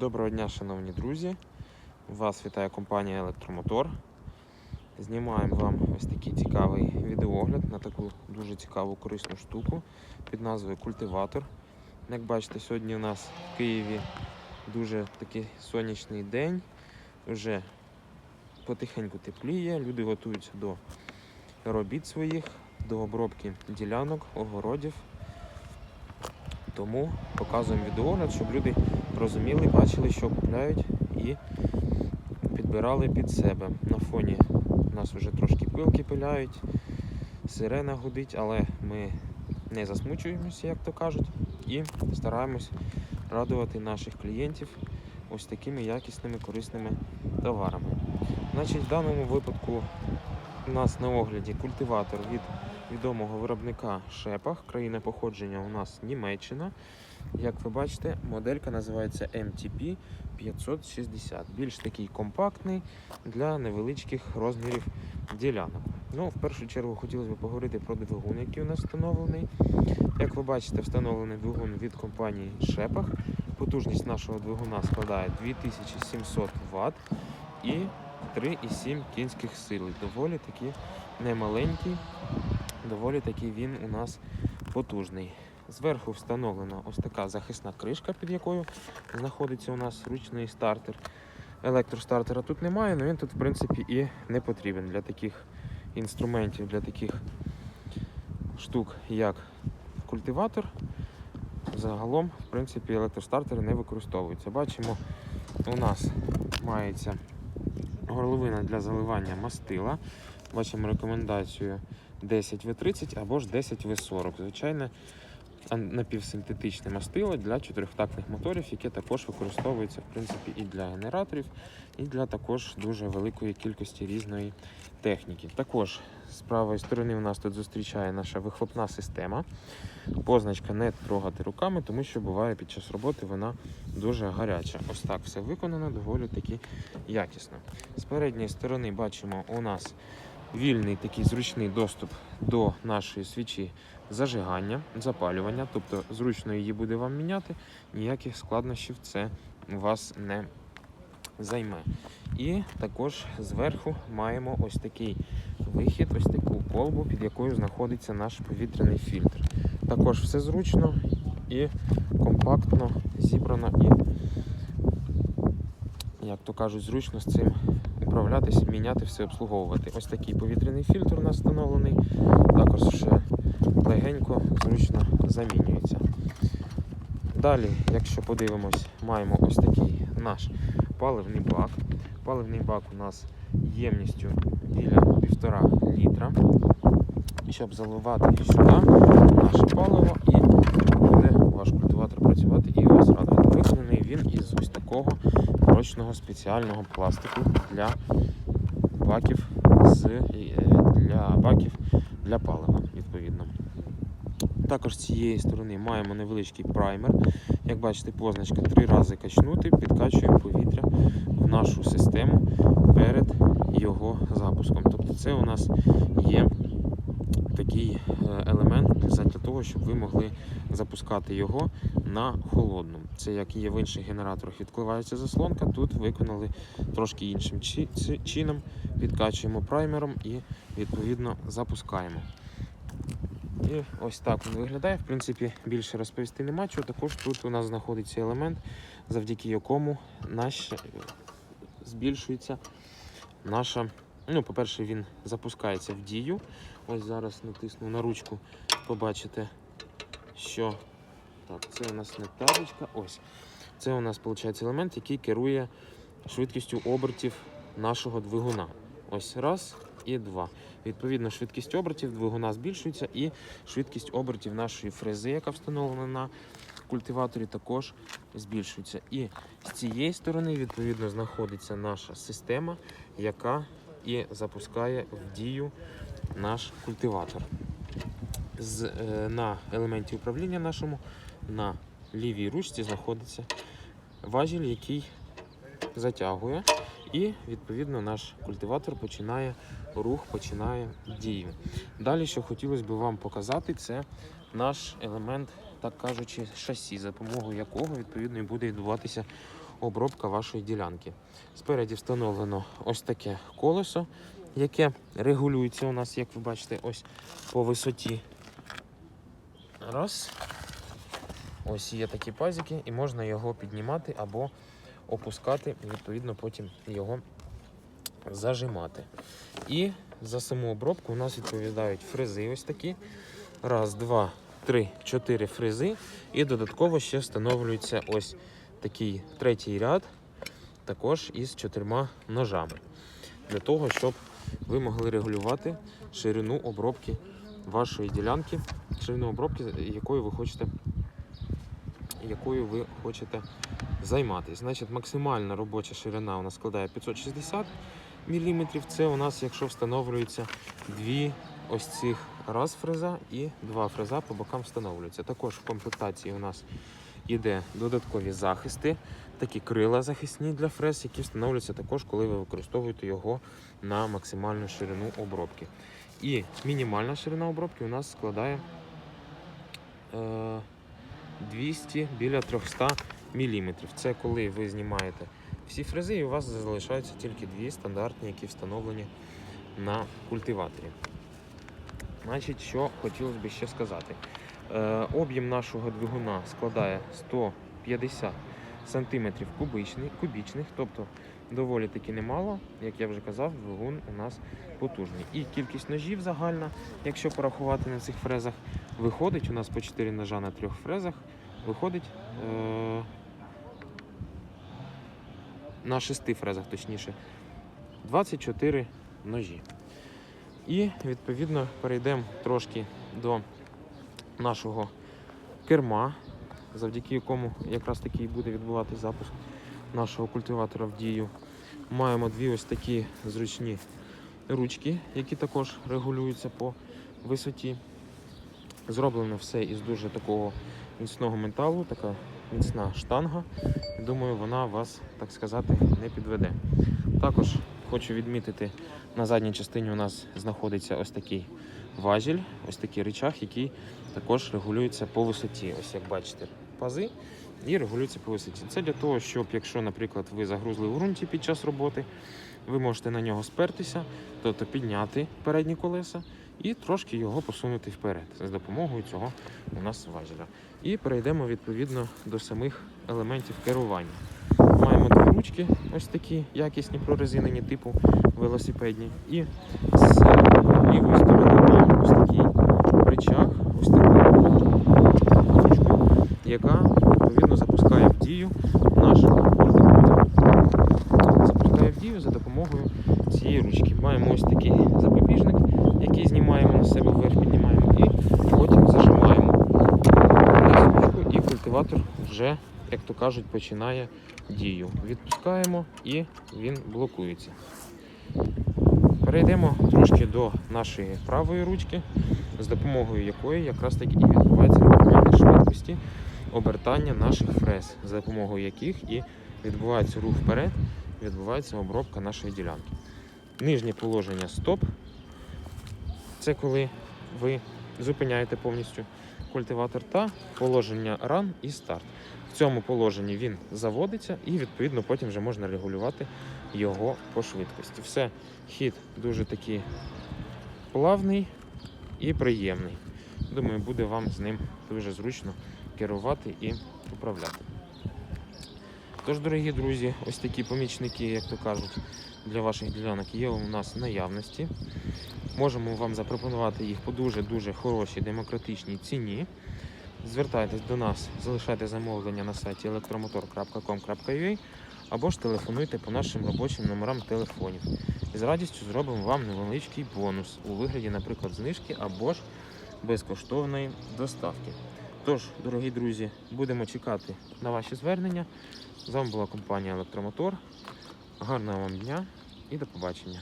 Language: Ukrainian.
Доброго дня, шановні друзі! Вас вітає компанія Електромотор. Знімаємо вам ось такий цікавий відеогляд на таку дуже цікаву корисну штуку під назвою культиватор. Як бачите, сьогодні у нас в Києві дуже такий сонячний день. Вже потихеньку тепліє, люди готуються до робіт своїх, до обробки ділянок, огородів. Тому показуємо відеогляд, щоб люди розуміли, бачили, що купляють і підбирали під себе. На фоні нас вже трошки пилки пиляють, сирена гудить, але ми не засмучуємося, як то кажуть, і стараємось радувати наших клієнтів ось такими якісними корисними товарами. Значить, в даному випадку у нас на огляді культиватор від відомого виробника Шепах. Країна походження у нас Німеччина. Як ви бачите, моделька називається MTP 560. Більш такий компактний для невеличких розмірів ділянок. Ну, в першу чергу хотілося б поговорити про двигун, який у нас встановлений. Як ви бачите, встановлений двигун від компанії Шепах. Потужність нашого двигуна складає 2700 Вт і 3,7 кінських сили. Доволі таки немаленький, доволі таки він у нас потужний. Зверху встановлена ось така захисна кришка, під якою знаходиться у нас ручний стартер. Електростартера тут немає, але він тут в принципі і не потрібен для таких інструментів, для таких штук, як культиватор. Загалом, в принципі, електростартери не використовуються. Бачимо, у нас мається горловина для заливання мастила. Бачимо рекомендацію 10В30 або ж 10В40. Звичайне а- напівсинтетичне мастило для чотирьохтактних моторів, яке також використовується в принципі і для генераторів, і для також дуже великої кількості різної техніки. Також з правої сторони у нас тут зустрічає наша вихлопна система. Позначка не трогати руками, тому що буває під час роботи вона дуже гаряча. Ось так все виконано доволі таки якісно. З передньої сторони бачимо у нас вільний такий зручний доступ до нашої свічі зажигання, запалювання, тобто зручно її буде вам міняти, ніяких складнощів це вас не займе. І також зверху маємо ось такий вихід, ось таку колбу, під якою знаходиться наш повітряний фільтр. Також все зручно і компактно зібрано і, як то кажуть, зручно з цим управлятися, міняти, все обслуговувати. Ось такий повітряний фільтр у нас встановлений. Також ще легенько, зручно замінюється. Далі, якщо подивимось, маємо ось такий наш паливний бак. Паливний бак у нас ємністю біля 1,5 літра. Щоб заливати сюди наше паливо і буде ваш культиватор працювати і вас радувати. Виконаний він із ось такого прочного спеціального пластику для баків з е, для баків для палива, відповідно. Також з цієї сторони маємо невеличкий праймер. Як бачите, позначка три рази качнути, підкачуємо повітря в нашу систему перед його запуском. Тобто це у нас є такий е, елемент для того, щоб ви могли запускати його на холодну. Це як є в інших генераторах, відкривається заслонка. Тут виконали трошки іншим чином, підкачуємо праймером і відповідно запускаємо. І ось так він виглядає. В принципі, більше розповісти нема чого. Також тут у нас знаходиться елемент, завдяки якому наш збільшується наша. Ну, по-перше, він запускається в дію. Ось зараз натисну на ручку, побачите, що так, це у нас не табличка. Ось. Це у нас виходить елемент, який керує швидкістю обертів нашого двигуна. Ось раз і два. Відповідно, швидкість обертів двигуна збільшується, і швидкість обертів нашої фрези, яка встановлена на культиваторі, також збільшується. І з цієї сторони, відповідно, знаходиться наша система, яка і запускає в дію наш культиватор. З, е, на елементі управління нашому на лівій ручці знаходиться важіль, який затягує, і відповідно наш культиватор починає рух, починає дію. Далі, що хотілося б вам показати, це наш елемент, так кажучи, шасі, за допомогою якого відповідно і буде відбуватися обробка вашої ділянки. Спереді встановлено ось таке колесо, яке регулюється у нас, як ви бачите, ось по висоті. Раз. Ось є такі пазики, і можна його піднімати або опускати, відповідно потім його зажимати. І за саму обробку у нас відповідають фрези ось такі. Раз, два, три, чотири фрези. І додатково ще встановлюється ось такий третій ряд, також із чотирма ножами. Для того, щоб ви могли регулювати ширину обробки вашої ділянки, ширину обробки, якою ви хочете, якою ви хочете займатися. Значить, максимальна робоча ширина у нас складає 560 мм. Це у нас, якщо встановлюється дві ось цих раз фреза і два фреза по бокам встановлюються. Також в комплектації у нас йде додаткові захисти, такі крила захисні для фрез, які встановлюються також, коли ви використовуєте його на максимальну ширину обробки. І мінімальна ширина обробки у нас складає е, 200 біля 300 мм. Це коли ви знімаєте всі фрези, і у вас залишаються тільки дві стандартні, які встановлені на культиваторі. Значить, що хотілося б ще сказати. Е, об'єм нашого двигуна складає 150 см кубічних, тобто доволі таки немало. Як я вже казав, двигун у нас потужний. І кількість ножів загальна, якщо порахувати на цих фрезах, виходить у нас по 4 ножа на трьох фрезах, виходить е, на 6 фрезах, точніше, 24 ножі. І відповідно перейдемо трошки до нашого керма, завдяки якому якраз таки і буде відбуватись запуск нашого культиватора в дію. Маємо дві ось такі зручні ручки, які також регулюються по висоті. Зроблено все із дуже такого міцного металу, така міцна штанга. Думаю, вона вас, так сказати, не підведе. Також хочу відмітити, на задній частині у нас знаходиться ось такий важіль, ось такий рычаг, який також регулюється по висоті. Ось як бачите, пази і регулюється по висоті. Це для того, щоб, якщо, наприклад, ви загрузли в ґрунті під час роботи, ви можете на нього спертися, тобто підняти передні колеса і трошки його посунути вперед з допомогою цього у нас важеля. І перейдемо відповідно до самих елементів керування. Маємо дві ручки, ось такі якісні прорезинені, типу велосипедні. І з лівої сторони маємо ось такий рычаг, ось таку ручку, яка відповідно запускає в дію наш культиватор. Запускає в дію за допомогою цієї ручки. Маємо ось такий запобіжник, який знімаємо на себе вверх, піднімаємо і потім зажимаємо на ручку, і культиватор вже, як то кажуть, починає дію. Відпускаємо і він блокується. Перейдемо трошки до нашої правої ручки, з допомогою якої якраз таки і відбувається швидкості обертання наших фрез, за допомогою яких і відбувається рух вперед, відбувається обробка нашої ділянки. Нижнє положення стоп. Це коли ви зупиняєте повністю культиватор та положення ран і старт. В цьому положенні він заводиться і відповідно потім вже можна регулювати його по швидкості. Все, хід дуже такий плавний і приємний. Думаю, буде вам з ним дуже зручно керувати і управляти. Тож, дорогі друзі, ось такі помічники, як то кажуть, для ваших ділянок є у нас в наявності. Можемо вам запропонувати їх по дуже-дуже хорошій демократичній ціні. Звертайтесь до нас, залишайте замовлення на сайті electromotor.com.ua або ж телефонуйте по нашим робочим номерам телефонів. І з радістю зробимо вам невеличкий бонус у вигляді, наприклад, знижки або ж безкоштовної доставки. Тож, дорогі друзі, будемо чекати на ваші звернення. З вами була компанія Електромотор. Гарного вам дня і до побачення.